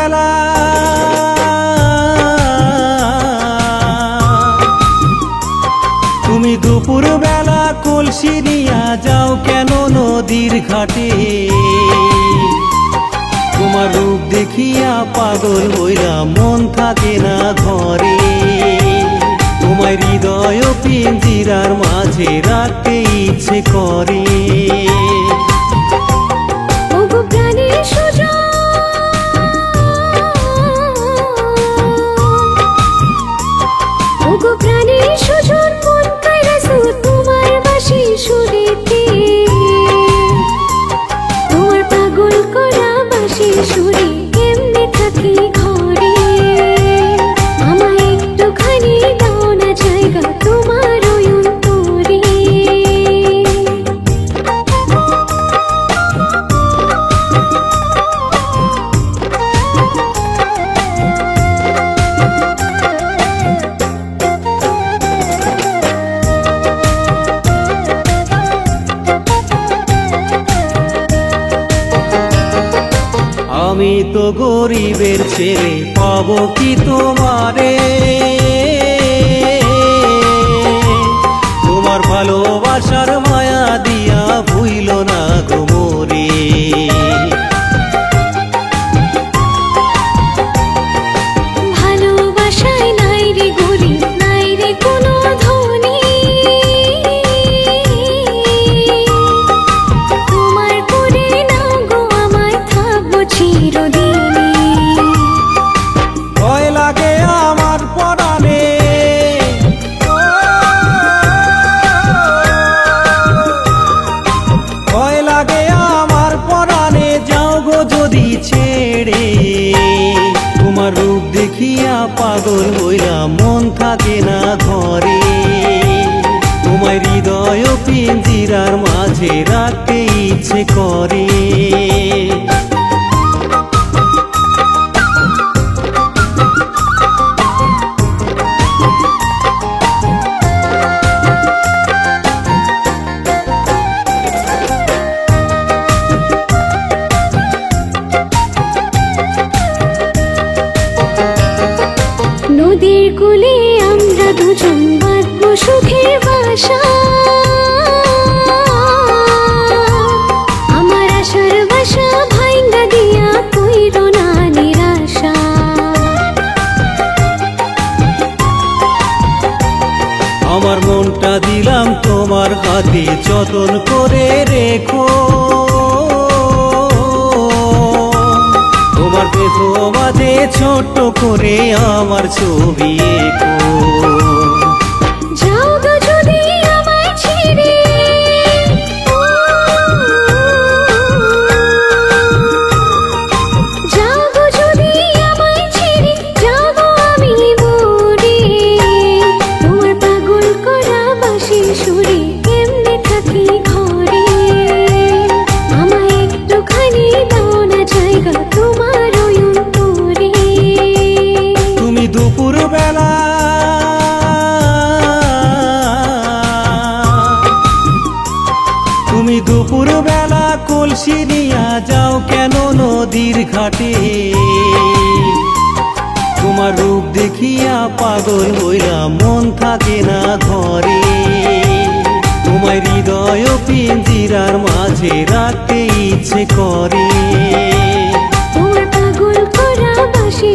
বেলা। তুমি দুপুর বেলা কলসি নিয়া যাও কেন নদীর ঘাটে? তোমার রূপ দেখিয়া পাগল হইলা মন থাকে না ঘরে। তোমার হৃদয় পিঞ্জিরার মাঝে রাখতে ইচ্ছে করে। আমি তো গরিবের ছেলে পাব কি তোমারে তোমার ভালোবাসার ভয় লাগে আমার পরাণে। ভয় লাগে আমার পরাণে, যাও গো যদি ছেড়ে। তোমার রূপ দেখিয়া পাগল হইলাম, মন থাকে না ঘরে। তোমার হৃদয় পিঞ্জিরার মাঝে রাখতে ইচ্ছে করে। কূলে আমরা দুজন বাঁধবো সুখের বাসা। আমার দিয়া আমার মনটা দিলাম তোমার হাতে, যতন করে রেখো। তোমার পেতো মাঝে ছোট্ট করে আমার ছবি এঁকো। ভোরবেলা কলসি নিয়া যাও কেন নদীর ঘাটে? তোমার রূপ দেখিয়া পাগল হইলা, মন থাকে না ঘরে। তোমার হৃদয় পিঞ্জিরার মাঝে রাখতে ইচ্ছে করে। তোমার পাগল করা বাসি